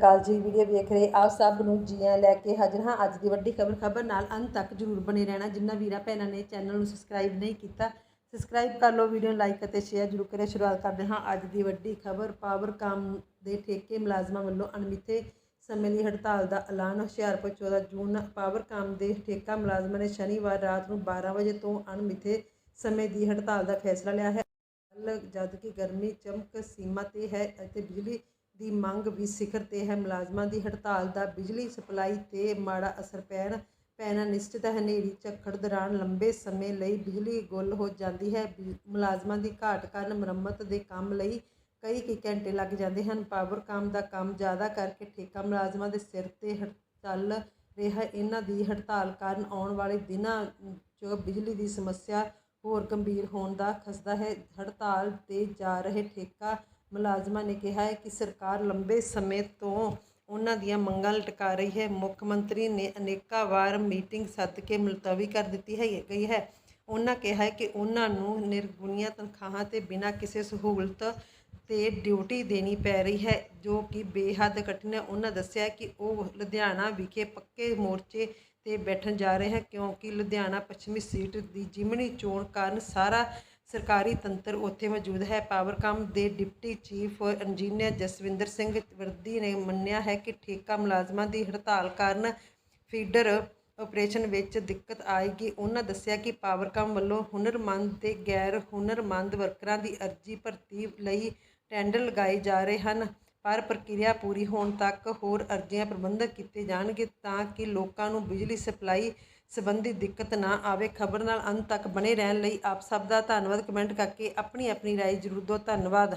ਅਕਾਲ ਜੀ ਵੀਡੀਓ ਵੇਖ ਰਹੇ ਆਪ ਸਭ ਨੂੰ ਜੀਆਂ ਲੈ ਕੇ ਹਾਜ਼ਰ ਹਾਂ। ਅੱਜ ਦੀ ਵੱਡੀ ਖਬਰ ਖਬਰ ਨਾਲ ਅੰਤ ਤੱਕ ਜਰੂਰ ਬਣੇ ਰਹਿਣਾ। ਜਿੰਨਾ ਵੀਰਾਂ ਭੈਣਾਂ ਨੇ ਚੈਨਲ ਨੂੰ ਸਬਸਕ੍ਰਾਈਬ ਨਹੀਂ ਕੀਤਾ, ਸਬਸਕ੍ਰਾਈਬ ਕਰ ਲਓ, ਵੀਡੀਓ ਨੂੰ ਲਾਈਕ ਅਤੇ ਸ਼ੇਅਰ ਜਰੂਰ ਕਰਿਓ ਸ਼ੁਰੂਆਤ ਕਰਦੇ ਹਾਂ ਅੱਜ ਦੀ ਵੱਡੀ ਖਬਰ। ਪਾਵਰ ਕਾਮ ਦੇ ਠੇਕੇ ਮੁਲਾਜ਼ਮਾਂ ਵੱਲੋਂ ਅਣਮਿੱਥੇ ਸਮੇਂ ਲਈ ਹੜਤਾਲ ਦਾ ਐਲਾਨ। ਹੁਸ਼ਿਆਰਪੁਰ 14 ਜੂਨ ਪਾਵਰ ਕਾਮ ਦੇ ਠੇਕਾ ਮੁਲਾਜ਼ਮਾਂ ਨੇ ਸ਼ਨੀਵਾਰ ਰਾਤ ਨੂੰ 12 ਵਜੇ ਤੋਂ ਅਣਮਿੱਥੇ ਸਮੇਂ ਦੀ ਹੜਤਾਲ ਦਾ ਫੈਸਲਾ ਲਿਆ ਹੈ। ਕੱਲ੍ਹ ਜਦ ਕਿ ਗਰਮੀ ਚਮਕ ਸੀਮਾ ਤੇ ਹੈ ਅਤੇ ਬਿਜਲੀ ਦੀ ਮੰਗ ਵੀ ਸਿਖਰ ਤੇ ਹੈ। ਮੁਲਾਜ਼ਮਾਂ ਦੀ ਹੜਤਾਲ ਦਾ ਬਿਜਲੀ ਸਪਲਾਈ ਤੇ ਮਾੜਾ ਅਸਰ ਪੈਣ, ਪੈਣਾ ਨਿਸ਼ਚਿਤ ਹੈ। ਹਨੇਰੀ ਝੱਖੜ ਦੌਰਾਨ ਲੰਬੇ ਸਮੇਂ ਲਈ ਬਿਜਲੀ ਗੁੱਲ ਹੋ ਜਾਂਦੀ ਹੈ। ਬਿ- ਮੁਲਾਜ਼ਮਾਂ ਦੀ ਘਾਟ ਕਾਰਨ ਮੁਰੰਮਤ ਦੇ ਕੰਮ ਲਈ ਕਈ ਕਈ ਘੰਟੇ ਲੱਗ ਜਾਂਦੇ ਹਨ। ਪਾਵਰ ਕਾਮ ਦਾ ਕੰਮ ਜ਼ਿਆਦਾ ਕਰਕੇ ਠੇਕਾ ਮੁਲਾਜ਼ਮਾਂ ਦੇ ਸਿਰ ਤੇ ਹੜ- ਚੱਲ ਰਿਹਾ। ਇਹਨਾਂ ਦੀ ਹੜਤਾਲ ਕਾਰਨ ਆਉਣ ਵਾਲੇ ਦਿਨਾਂ 'ਚ ਬਿਜਲੀ ਦੀ ਸਮੱਸਿਆ ਹੋਰ ਗੰਭੀਰ ਹੋਣ ਦਾ ਖਸਦਾ ਹੈ। ਹੜਤਾਲ ਤੇ ਜਾ ਰਹੇ ਠੇਕਾ ਮੁਲਾਜ਼ਮਾਂ ਨੇ ਕਿਹਾ ਹੈ ਕਿ ਸਰਕਾਰ ਲੰਬੇ ਸਮੇਂ ਤੋਂ ਉਹਨਾਂ ਦੀਆਂ ਮੰਗਾਂ ਲਟਕਾ ਰਹੀ ਹੈ। ਮੁੱਖ ਮੰਤਰੀ ਨੇ ਅਨੇਕਾਂ ਵਾਰ ਮੀਟਿੰਗ ਸੱਦ ਕੇ ਮੁਲਤਵੀ ਕਰ ਦਿੱਤੀ ਹੈ ਗਈ ਹੈ। ਉਹਨਾਂ ਕਿਹਾ ਹੈ ਕਿ ਉਹਨਾਂ ਨੂੰ ਨਿਰਗੁਣੀਆਂ ਤਨਖਾਹਾਂ ਤੇ ਬਿਨਾਂ ਕਿਸੇ ਸਹੂਲਤ ਤੇ ਡਿਊਟੀ ਦੇਣੀ ਪੈ ਰਹੀ ਹੈ, ਜੋ ਕਿ ਬੇਹੱਦ ਕਠਿਨ ਹੈ। ਉਹਨਾਂ ਦੱਸਿਆ ਕਿ ਉਹ ਲੁਧਿਆਣਾ ਵਿਖੇ ਪੱਕੇ ਮੋਰਚੇ ਤੇ ਬੈਠਣ ਜਾ ਰਹੇ ਹੈ ਕਿਉਂਕਿ ਲੁਧਿਆਣਾ ਪੱਛਮੀ ਸੀਟ ਦੀ ਜਿਮਣੀ ਚੋਣ ਕਾਰਨ ਸਾਰਾ ਸਰਕਾਰੀ ਤੰਤਰ ਉੱਥੇ ਮੌਜੂਦ ਹੈ। ਪਾਵਰਕਾਮ ਦੇ deputy chief engineer Jaswinder Singh ਵਰਦੀ ਨੇ ਮੰਨਿਆ ਹੈ ਕਿ ਠੇਕਾ ਮੁਲਾਜ਼ਮਾਂ ਦੀ ਹੜਤਾਲ ਕਾਰਨ ਫੀਡਰ ਆਪਰੇਸ਼ਨ ਵਿੱਚ ਦਿੱਕਤ ਆਏਗੀ। ਉਹਨਾਂ ਦੱਸਿਆ ਕਿ ਪਾਵਰਕਾਮ ਵੱਲੋਂ ਹੁਨਰਮੰਦ ਤੇ ਗੈਰ ਹੁਨਰਮੰਦ ਵਰਕਰਾਂ ਦੀ ਅਰਜ਼ੀ ਭਰਤੀ ਲਈ ਟੈਂਡਰ ਲਗਾਏ ਜਾ ਰਹੇ ਹਨ। ਪਰ ਪ੍ਰਕਿਰਿਆ ਪੂਰੀ ਹੋਣ ਤੱਕ ਹੋਰ ਅਰਜ਼ੀਆਂ ਪ੍ਰਬੰਧਕ ਕੀਤੇ ਜਾਣਗੇ ਤਾਂ ਕਿ ਲੋਕਾਂ ਨੂੰ ਬਿਜਲੀ ਸਪਲਾਈ ਸੰਬੰਧੀ ਦਿੱਕਤ ਨਾ ਆਵੇ। ਖਬਰ ਨਾਲ ਅੰਤ ਤੱਕ ਬਣੇ ਰਹਿਣ ਲਈ ਆਪ ਸਭ ਦਾ ਧੰਨਵਾਦ। ਕਮੈਂਟ ਕਰਕੇ ਆਪਣੀ ਆਪਣੀ ਰਾਏ ਜ਼ਰੂਰ ਦਿਓ। ਧੰਨਵਾਦ।